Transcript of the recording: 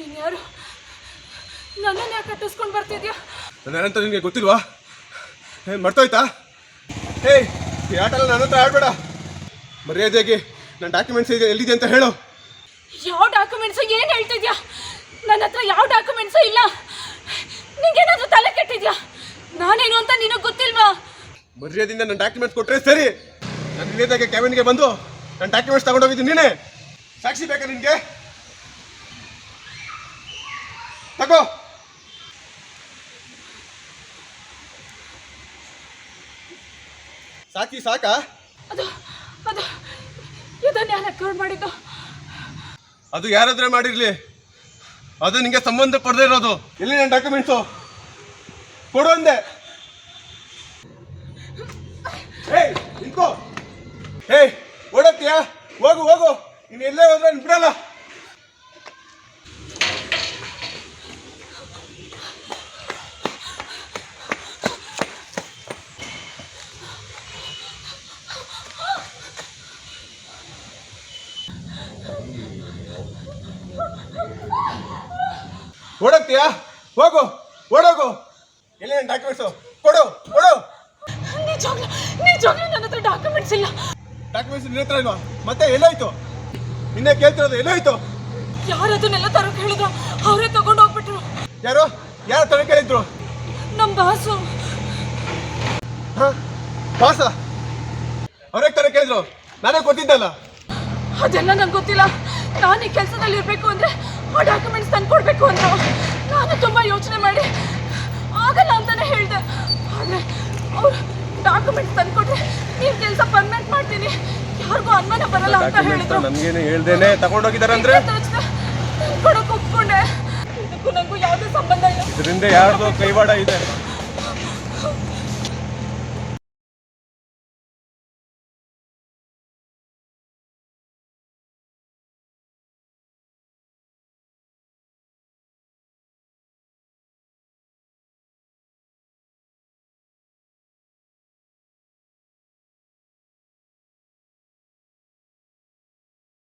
ಯಾರು ನನ್ನನ್ನು ಯಾಕೆ ಕಟ್ಟಿಸ್ಕೊಂಡು ಬರ್ತಿದ್ಯಾ? ನಾನಂತ ನಿನಗೆ ಗೊತ್ತಿಲ್ವಾ? ಏನು ಮರ್ತೋಯ್ತಾ? ಏಯ್ ಈ ನನ್ನ ಹತ್ರ ಆಡ್ಬೇಡ. ಮರ್ಯಾದೆಗೆ ನನ್ನ ಡಾಕ್ಯುಮೆಂಟ್ಸ್ ಇದೆ ಎಲ್ಲಿದೆ ಅಂತ ಹೇಳು. ಯಾವ ಡಾಕ್ಯುಮೆಂಟ್ಸ್ ಏನು ಹೇಳ್ತಿದ್ಯಾ? ನನ್ನ ಹತ್ರ ಯಾವ ಡಾಕ್ಯುಮೆಂಟ್ಸ್ ಇಲ್ಲ? ನಿಂಗೇನಾದ್ರೂ ತಲೆ ಕೆಟ್ಟಿದ್ಯಾ? ನಾನೇನು ಅಂತ ನಿನಗೆ ಗೊತ್ತಿಲ್ವಾ? ಮರ್ಯಾದೆಯಿಂದ ನನ್ನ ಡಾಕ್ಯುಮೆಂಟ್ಸ್ ಕೊಟ್ಟರೆ ಸರಿ. ನನ್ನ ಇಲ್ಲಿದ್ದಾಗೆ ಕ್ಯಾಬಿನ್ಗೆ ಬಂದು ನನ್ನ ಡಾಕ್ಯುಮೆಂಟ್ಸ್ ತಗೊಂಡೋಗಿದ್ದೀನಿ ನೀನೇ. ಸಾಕ್ಷಿ ಬೇಕಾ ನಿನಗೆ? ತಗೋ. ಸಾಕಿ ಸಾಕಾ? ಅದು ಅದು ಇದನ್ನ ಯಾರು ಮಾಡಿದ್ದು? ಅದು ಯಾರಾದ್ರೆ ಮಾಡಿರ್ಲಿ? ಅದು ನಿಂಗೆ ಸಂಬಂಧ ಪಡೆದೇ ಇರೋದು. ಎಲ್ಲಿ ನನ್ನ ಡಾಕ್ಯುಮೆಂಟ್ಸು? ಕೊಡು ಅಂದೆ. ಏಯ್ ನಿಂತ್ಕೋ. ಏಯ್ ಓಡತ್ತೀಯಾ ಹೋಗು ಹೋಗು. ನೀನು ಎಲ್ಲೇ ಹೋದ್ರೆ ನೀನ್ ಬಿಡಲ್ಲ. ಓಡತ್ತೀಯಾ ಹೋಗು ಓಡೋಗು. ಎಲ್ಲಿ ನನ್ನ ಡಾಕ್ಯುಮೆಂಟ್ಸು ಕೊಡು ಕೊಡು. ನಿಜವಾಗ್ಲೂ ನಿಜವಾಗ್ಲೂ ನನ್ನ ಹತ್ರ ಡಾಕ್ಯುಮೆಂಟ್ಸ್ ಇಲ್ಲ. ಡಾಕ್ಯುಮೆಂಟ್ಸ್ ನಿನ್ನ ಹತ್ರ ಇಲ್ವಾ? ಮತ್ತೆ ಎಲ್ಲೋಯ್ತು? ನಿನ್ನೆ ಕೇಳ್ತಿರೋದು ಎಲ್ಲೋಯ್ತು? ಯಾರು ಅದನ್ನೆಲ್ಲ ತರಕ್ ಹೇಳಿದ್ರು? ಅವರೇ ತಗೊಂಡು ಹೋಗ್ಬಿಟ್ರು. ಯಾರು? ಯಾರು ತರ ಹೇಳಿದ್ರು ನಮ್ಮ ಬಾಸು. ಹಾ? ಬಾಸ? ಅವ್ರೇ ತರ ಹೇಳಿದ್ರು ನಾನೇ ಗೊತ್ತಿದ್ದಲ್ಲ ಅದೆಲ್ಲ ನಂಗೆ ಗೊತ್ತಿಲ್ಲ. ನಾನು ಈ ಕೆಲಸದಲ್ಲಿ ಇರಬೇಕು ಅಂದರೆ ಆ ಡಾಕ್ಯುಮೆಂಟ್ಸ್ ತಂದು ಕೊಡಬೇಕು ಅಂತ ನಾನು ತುಂಬ ಯೋಚನೆ ಮಾಡಿ ಆಗಲ್ಲ ಅಂತಲೇ ಹೇಳಿದೆ. ಆದರೆ ಅವರು ಡಾಕ್ಯುಮೆಂಟ್ಸ್ ತಂದು ಕೊಟ್ಟರೆ ನೀನು ಕೆಲಸ ಪರ್ಮನೆಂಟ್ ಮಾಡ್ತೀನಿ. ಯಾರಿಗೂ ಅನುಮಾನ ಬರಲ್ಲ ಅಂತ ಹೇಳಿದ್ರು. ನಮಗೇನು ಹೇಳ್ದೇನೆ ತಗೊಂಡೋಗಿದ್ದಾರೆ ಅಂದರೆ? ಕೊಡೋಕೆ ಒಪ್ಕೊಂಡೆ. ಇದಕ್ಕೂ ನನಗೂ ಯಾವುದೇ ಸಂಬಂಧ ಇಲ್ಲ. ಇದರಿಂದ ಯಾರ್ದೋ ಕೈವಾಡ ಇದೆ.